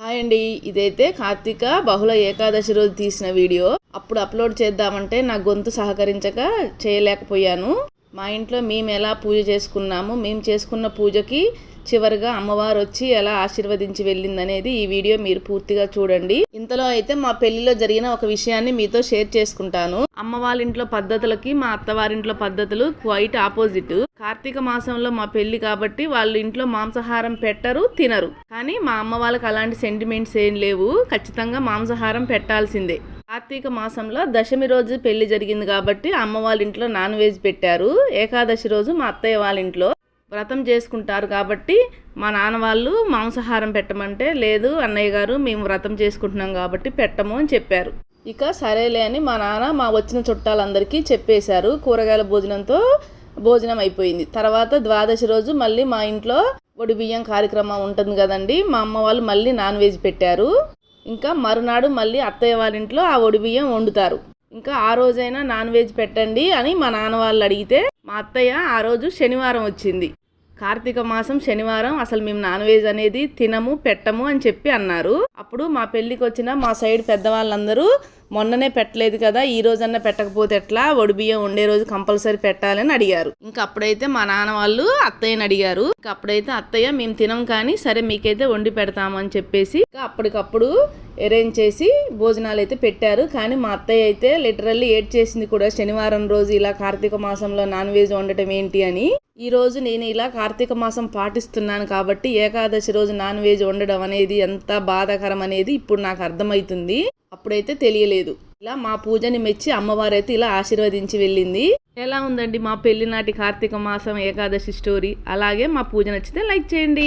Hi అండి. ఇదైతే కార్తీక బహుళ ఏకాదశి రోజు తీసిన వీడియో. అప్పుడు అప్లోడ్ చేద్దామంటే నా గొంతు సహకరించక చేయలేకపోయాను. మా ఇంట్లో మేము ఎలా పూజ చేసుకున్నాము మేము చేసుకున్న పూజకి చివరిగా అమ్మవారు వచ్చి ఎలా ఆశీర్వదించి వెళ్ళిందనేది ఈ వీడియో మీరు పూర్తిగా చూడండి. ఇంతలో అయితే మా పెళ్ళిలో జరిగిన ఒక విషయాన్ని మీతో షేర్ చేసుకుంటాను. అమ్మ వాళ్ళ ఇంట్లో పద్ధతులకి మా అత్తవారింట్లో పద్ధతులు క్వైట్ ఆపోజిట్. కార్తీక మాసంలో మా పెళ్ళి కాబట్టి వాళ్ళ ఇంట్లో మాంసాహారం పెట్టరు తినరు. కానీ మా అమ్మ వాళ్ళకి అలాంటి సెంటిమెంట్స్ ఏం లేవు. ఖచ్చితంగా మాంసాహారం పెట్టాల్సిందే. కార్తీక మాసంలో దశమి రోజు పెళ్ళి జరిగింది కాబట్టి అమ్మ వాళ్ళ ఇంట్లో నాన్ వెజ్ పెట్టారు. ఏకాదశి రోజు మా అత్తయ్య వాళ్ళ ఇంట్లో వ్రతం చేసుకుంటారు కాబట్టి మా నాన్న వాళ్ళు మాంసాహారం పెట్టమంటే లేదు అన్నయ్య గారు మేము వ్రతం చేసుకుంటున్నాం కాబట్టి పెట్టము అని చెప్పారు. ఇక సరేలే అని మా నాన్న మా వచ్చిన చుట్టాలందరికీ చెప్పేశారు. కూరగాయల భోజనంతో భోజనం అయిపోయింది. తర్వాత ద్వాదశి రోజు మళ్ళీ మా ఇంట్లో ఒడి బియ్యం కార్యక్రమం ఉంటుంది కదండి మా అమ్మ వాళ్ళు మళ్ళీ నాన్ వెజ్ పెట్టారు. ఇంకా మరునాడు మళ్ళీ అత్తయ్య వాళ్ళ ఇంట్లో ఆ ఒడి బియ్యం వండుతారు. ఇంకా ఆ రోజైనా నాన్ వెజ్ పెట్టండి అని మా నాన్న వాళ్ళు అడిగితే మా అత్తయ్య ఆ రోజు శనివారం వచ్చింది. కార్తీక మాసం శనివారం అసలు మేము నాన్ వెజ్ అనేది తినము పెట్టము అని చెప్పి అన్నారు. అప్పుడు మా పెళ్ళికి వచ్చిన మా సైడ్ పెద్దవాళ్ళందరూ మొన్ననే పెట్టలేదు కదా ఈ రోజన్నా పెట్టకపోతే ఎట్లా? ఒడి బియ్యం ఉండే రోజు కంపల్సరీ పెట్టాలని అడిగారు. ఇంకా అప్పుడైతే మా నాన్న వాళ్ళు అత్తయ్యని అడిగారు. ఇంకా అప్పుడైతే అత్తయ్య మేము తినం కానీ సరే మీకైతే వండి పెడతామని చెప్పేసి ఇంకా అప్పటికప్పుడు అరేంజ్ చేసి భోజనాలు అయితే పెట్టారు. కానీ మా అత్తయ్య అయితే లిటరల్లీ ఏడ్ చేసింది కూడా శనివారం రోజు ఇలా కార్తీక మాసంలో నాన్ వెజ్ వండటం ఏంటి అని. ఈ రోజు నేను ఇలా కార్తీక మాసం పాటిస్తున్నాను కాబట్టి ఏకాదశి రోజు నాన్ వెజ్ వండడం అనేది ఎంత బాధాకరం అనేది ఇప్పుడు నాకు అర్థమవుతుంది. అప్పుడైతే తెలియలేదు. ఇలా మా పూజని మెచ్చి అమ్మవారైతే ఇలా ఆశీర్వదించి వెళ్ళింది. ఎలా ఉందండి మా పెళ్ళి నాటి కార్తీక మాసం ఏకాదశి స్టోరీ? అలాగే మా పూజ నచ్చితే లైక్ చేయండి.